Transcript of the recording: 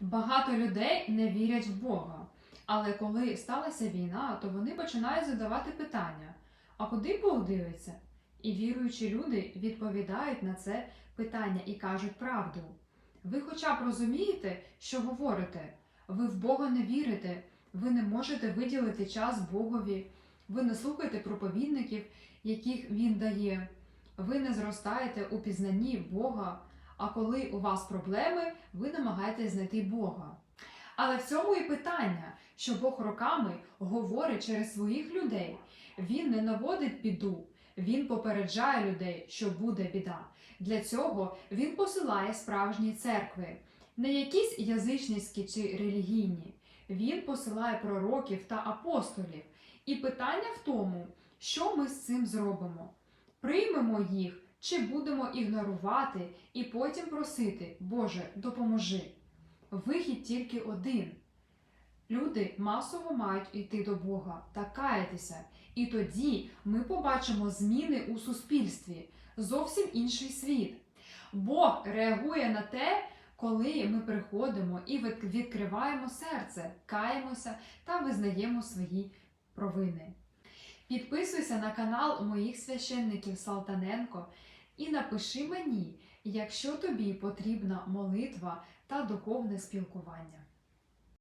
Багато людей не вірять в Бога. Але коли сталася війна, то вони починають задавати питання: а куди Бог дивиться? І віруючі люди відповідають на це питання і кажуть правду. Ви хоча б розумієте, що говорите? Ви в Бога не вірите, ви не можете виділити час Богові, ви не слухаєте проповідників, яких Він дає, ви не зростаєте у пізнанні Бога, а коли у вас проблеми, ви намагаєтесь знайти Бога. Але в цьому і питання, що Бог роками говорить через своїх людей. Він не наводить біду, він попереджає людей, що буде біда. Для цього він посилає справжні церкви, не якісь язичницькі чи релігійні. Він посилає пророків та апостолів. І питання в тому, що ми з цим зробимо. Приймемо їх чи будемо ігнорувати і потім просити, Боже, допоможи. Вихід тільки один. Люди масово мають йти до Бога та каятися, і тоді ми побачимо зміни у суспільстві, зовсім інший світ. Бог реагує на те, коли ми приходимо і відкриваємо серце, каємося та визнаємо свої провини. Підписуйся на канал моїх священників Салтаненко і напиши мені, якщо тобі потрібна молитва та духовне спілкування.